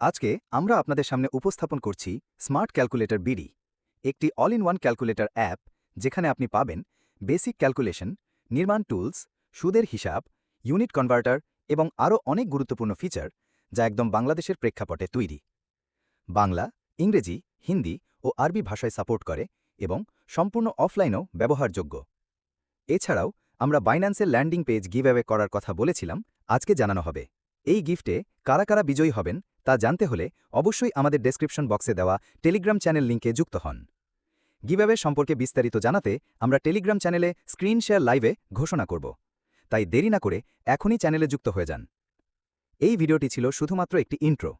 আজকে আমরা আপনাদের সামনে উপস্থাপন করছি স্মার্ট ক্যালকুলেটর বিডি, একটি all in one calculator app যেখানে আপনি পাবেন বেসিক ক্যালকুলেশন, নির্মাণ টুলস, সুদের হিসাব, ইউনিট কনভার্টার এবং আরও অনেক গুরুত্বপূর্ণ ফিচার যা একদম বাংলাদেশের প্রেক্ষাপটে তৈরি। বাংলা, ইংরেজি, হিন্দি ও আরবি ভাষায় সাপোর্ট করে এবং সম্পূর্ণ অফলাইনেও ব্যবহারযোগ্য। এছাড়াও আমরা বাইন্যান্সের ল্যান্ডিং পেজ গিভঅ্যাওয়ে করার কথা বলেছিলাম, আজকে জানানো হবে। এই গিফটে কারা কারা বিজয়ী হবেন তা জানতে হলে অবশ্যই আমাদের ডেসক্রিপশন বক্সে দেওয়া টেলিগ্রাম চ্যানেল লিঙ্কে যুক্ত হন। গিভঅ্যাওয়ে সম্পর্কে বিস্তারিত জানাতে আমরা টেলিগ্রাম চ্যানেলে স্ক্রিন শেয়ার লাইভে ঘোষণা করব। তাই দেরি না করে এখনই চ্যানেলে যুক্ত হয়ে যান। এই ভিডিওটি ছিল শুধুমাত্র একটি ইন্ট্রো।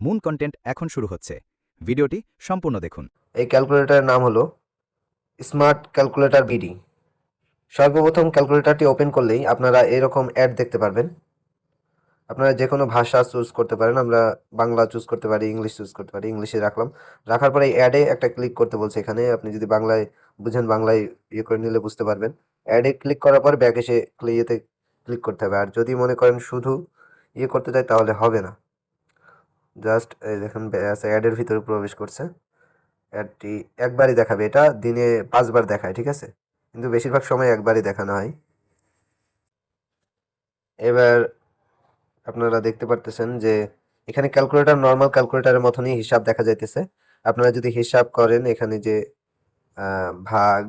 মূল কন্টেন্ট এখন শুরু হচ্ছে। ভিডিওটি সম্পূর্ণ দেখুন। এই ক্যালকুলেটরের নাম হলো স্মার্ট ক্যালকুলেটর বিডি। সর্বপ্রথম ক্যালকুলেটরটি ওপেন করলেই আপনারা এরকম অ্যাড দেখতে পারবেন। আপনারা যে কোনো ভাষা চুজ করতে পারেন, আমরা বাংলা চুজ করতে পারি ইংলিশ চুজ করতে পারি ইংলিশে রাখলাম। রাখার পরে অ্যাডে একটা ক্লিক করতে বলছে এখানে, আপনি যদি বাংলায় বুঝেন, বাংলায় ইয়ে করে নিলে বুঝতে পারবেন। অ্যাডে ক্লিক করার পর ব্যাক এসে ইয়েতে ক্লিক করতে হবে। আর যদি মনে করেন শুধু ইয়ে করতে চাই তাহলে হবে না। জাস্ট দেখেন অ্যাডের ভিতরে প্রবেশ করছে। অ্যাডটি একবারই দেখাবে। এটা দিনে পাঁচবার দেখায়, ঠিক আছে? কিন্তু বেশিরভাগ সময় একবারই দেখানো হয়। এবার আপনারা দেখতে পারতেছেন যে এখানে ক্যালকুলেটর নর্মাল ক্যালকুলেটরের মতনই হিসাব দেখা যাইতেছে। আপনারা যদি হিসাব করেন এখানে যে ভাগ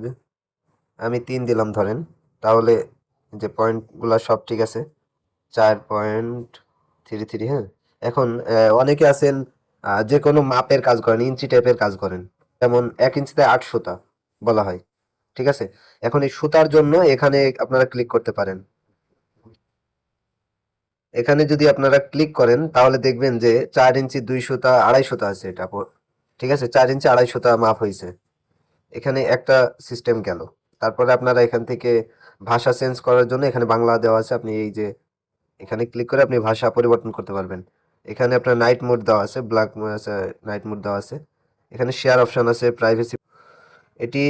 আমি তিন দিলাম ধরেন, তাহলে যে পয়েন্টগুলো সব ঠিক আছে। চার পয়েন্ট থ্রি থ্রি হ্যাঁ? এখন অনেকে আছেন যে কোনো মাপের কাজ করেন, ইঞ্চি টাইপের কাজ করেন। যেমন এক ইঞ্চিতে আট সুতা বলা হয়, ঠিক আছে? এখন এই সুতার জন্য এখানে আপনারা ক্লিক করতে পারেন। এখানে যদি আপনারা ক্লিক করেন, তাহলে দেখবেন যে চার ইঞ্চি দুই সুতা, আড়াই সুতা আছে এটা ঠিক আছে? চার ইঞ্চি, আড়াই সুতা মাপ হয়েছে। এখানে একটা সিস্টেম গেল। তারপরে আপনারা এখান থেকে ভাষা চেঞ্জ করার জন্য এখানে বাংলা দেওয়া আছে। আপনি এই যে এখানে ক্লিক করে আপনি ভাষা পরিবর্তন করতে পারবেন। এখানে আপনার নাইট মোড দেওয়া আছে ব্ল্যাক নাইট মোড দেওয়া আছে। এখানে শেয়ার অপশন আছে প্রাইভেসি এটি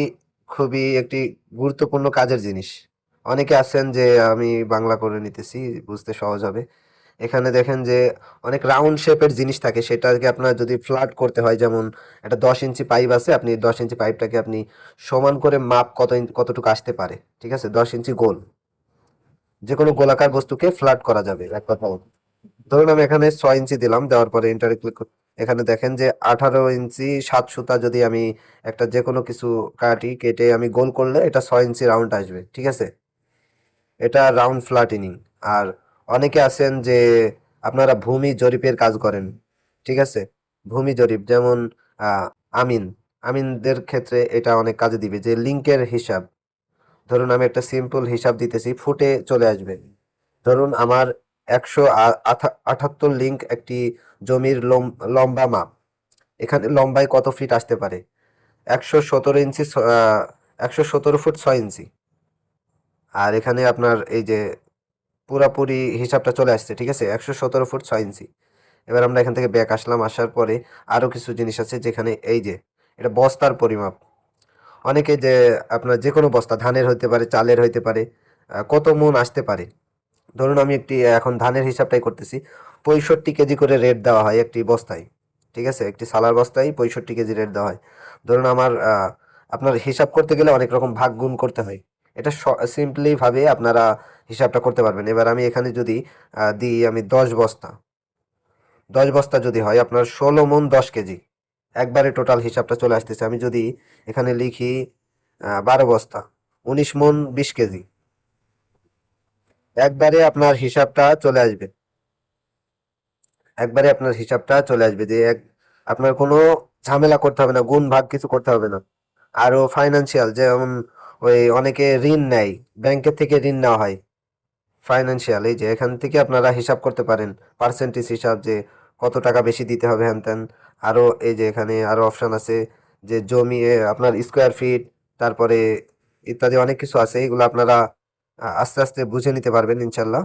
খুবই একটি গুরুত্বপূর্ণ কাজের জিনিস। অনেকে আছেন যে আমি বাংলা করে নিতেছি, বুঝতে সহজ হবে। এখানে দেখেন যে অনেক রাউন্ড শেপের জিনিস থাকে, সেটাকে আপনার যদি ফ্ল্যাট করতে হয়, যেমন একটা দশ ইঞ্চি পাইপ আছে, আপনি দশ ইঞ্চি পাইপটাকে আপনি সমান করে মাপ কত কতটুকু আসতে পারে, ঠিক আছে? দশ ইঞ্চি গোল। যে কোনো গোলাকার বস্তুকে ফ্ল্যাট করা যাবে, এক কথা ধরুন আমি এখানে ছয় ইঞ্চি দিলাম, দেওয়ার পরে ইন্টারে ক্লিক এখানে দেখেন যে আঠারো ইঞ্চি সাত সুতা যদি আমি একটা যে কোনো কিছু কাটি, কেটে আমি গোল করলে এটা ছয় ইঞ্চি রাউন্ড আসবে, ঠিক আছে? এটা রাউন্ড ফ্ল্যাটেনিং আর অনেকে আছেন যে আপনারা ভূমি জরিপের কাজ করেন, ঠিক আছে? ভূমি জরিপ, যেমন আমিন। আমিনদের ক্ষেত্রে এটা অনেক কাজে দিবে, যে লিঙ্কের হিসাব। ধরুন, আমি একটা সিম্পল হিসাব দিতেছি, ফুটে চলে আসবে। ধরুন, আমার একশো আঠাত্তর লিঙ্ক একটি জমির লম- লম্বা মাপ। এখানে লম্বায় কত ফিট আসতে পারে? একশো সতেরো ইঞ্চি একশো সতেরো ফুট ছয় ইঞ্চি। আর এখানে আপনার এই যে পুরাপুরি হিসাবটা চলে আসছে, ঠিক আছে? একশো সতেরো ফুট ছয় ইঞ্চি। এবার আমরা এখান থেকে ব্যাক আসলাম, আসার পরে আরও কিছু জিনিস আছে যেখানে এই যে, এটা বস্তার পরিমাপ। অনেকে যে আপনার যে কোনো বস্তা, ধানের হইতে পারে, চালের হইতে পারে কত মন আসতে পারে। ধরুন আমি একটি, এখন ধানের হিসাবটাই করতেছি, পঁয়ষট্টি কেজি করে রেট দেওয়া হয় একটি বস্তায়, ঠিক আছে? একটি সালার বস্তায় পঁয়ষট্টি কেজি রেট দেওয়া হয়। ধরুন আমার আপনার হিসাব করতে গেলে অনেক রকম ভাগ গুণ করতে হয়। এটা সিম্পলি ভাবে আপনারা হিসাবটা করতে পারবেন। এবার আমি এখানে যদি দিই আমি দশ বস্তা। দশ বস্তা যদি হয়, আপনার ষোলো মন দশ কেজি। একবারে টোটাল হিসাবটা চলে আসতেছে। আমি যদি এখানে লিখি বারো বস্তা, উনিশ মন বিশ কেজি। একবারে আপনার হিসাবটা চলে আসবে। একবারে আপনার হিসাবটা চলে আসবে যে এক, আপনার কোনো ঝামেলা করতে হবে না গুণ ভাগ কিছু করতে হবে না। আরও ফাইনান্সিয়াল যেমন ওই অনেকে ঋণ নেয়, ব্যাংকের থেকে ঋণ নেওয়া হয় ফাইনান্সিয়াল এই যে এখান থেকে আপনারা হিসাব করতে পারেন পার্সেন্টেজ হিসাব যে কত টাকা বেশি দিতে হবে হ্যান ত্যান। আরও এই যে এখানে আরও অপশান আছে যে জমি আপনার স্কোয়ার ফিট তারপরে ইত্যাদি অনেক কিছু আছে এগুলো আপনারা আস্তে আস্তে বুঝে নিতে পারবেন ইনশাল্লাহ।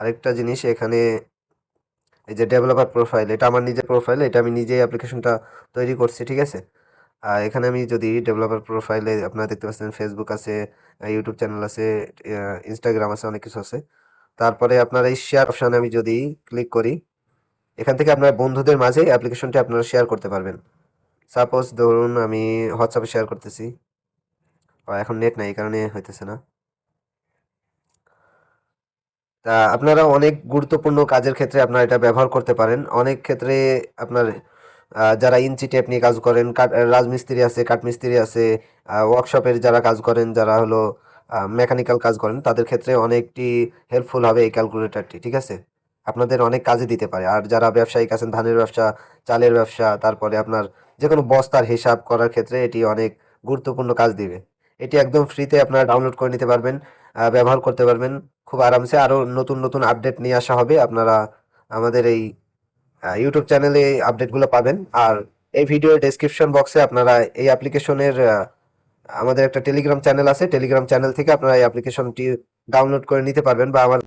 আরেকটা জিনিস এখানে এই যে ডেভেলপার প্রোফাইল এটা আমার নিজের প্রোফাইল এটা আমি নিজেই অ্যাপ্লিকেশনটা তৈরি করছি, ঠিক আছে? এখানে আমি যদি ডেভেলপার প্রোফাইলে আপনারা দেখতে পাচ্ছেন ফেসবুক আছে ইউটিউব চ্যানেল আছে ইনস্টাগ্রাম আছে, অনেক কিছু আছে। তারপরে আপনার এই শেয়ার অপশানে আমি যদি ক্লিক করি, এখান থেকে আপনার বন্ধুদের মাঝে অ্যাপ্লিকেশনটি আপনারা শেয়ার করতে পারবেন। সাপোজ ধরুন আমি হোয়াটসঅ্যাপে শেয়ার করতেছি। এখন নেট নাই, এই কারণে হইতেছে না। তা আপনারা অনেক গুরুত্বপূর্ণ কাজের ক্ষেত্রে আপনারা এটা ব্যবহার করতে পারেন। অনেক ক্ষেত্রে আপনার যারা ইঞ্চি টেপ নিয়ে কাজ করেন কাঠ রাজমিস্ত্রি আছে, কাঠমিস্ত্রি আছে ওয়ার্কশপের যারা কাজ করেন, যারা হলো মেকানিক্যাল কাজ করেন, তাদের ক্ষেত্রে অনেকটি হেল্পফুল হবে এই ক্যালকুলেটরটি ঠিক আছে? আপনাদের অনেক কাজে দিতে পারে। আর যারা ব্যবসায়িক আছেন, ধানের ব্যবসা, চালের ব্যবসা, তারপরে আপনার যে কোনো বস্তার হিসাব করার ক্ষেত্রে এটি অনেক গুরুত্বপূর্ণ কাজ দিবে। এটি একদম ফ্রিতে আপনারা ডাউনলোড করে নিতে পারবেন ব্যবহার করতে পারবেন। খুব আরামসে আরও নতুন নতুন আপডেট নিয়ে আসা হবে। আপনারা আমাদের এই ইউটিউব চ্যানেলে এই আপডেটগুলো পাবেন। আর এই ভিডিওর ডেসক্রিপশন বক্সে আপনারা এই অ্যাপ্লিকেশনের আমাদের একটা টেলিগ্রাম চ্যানেল আছে। টেলিগ্রাম চ্যানেল থেকে আপনারা এই অ্যাপ্লিকেশনটি ডাউনলোড করে নিতে পারবেন বা আমার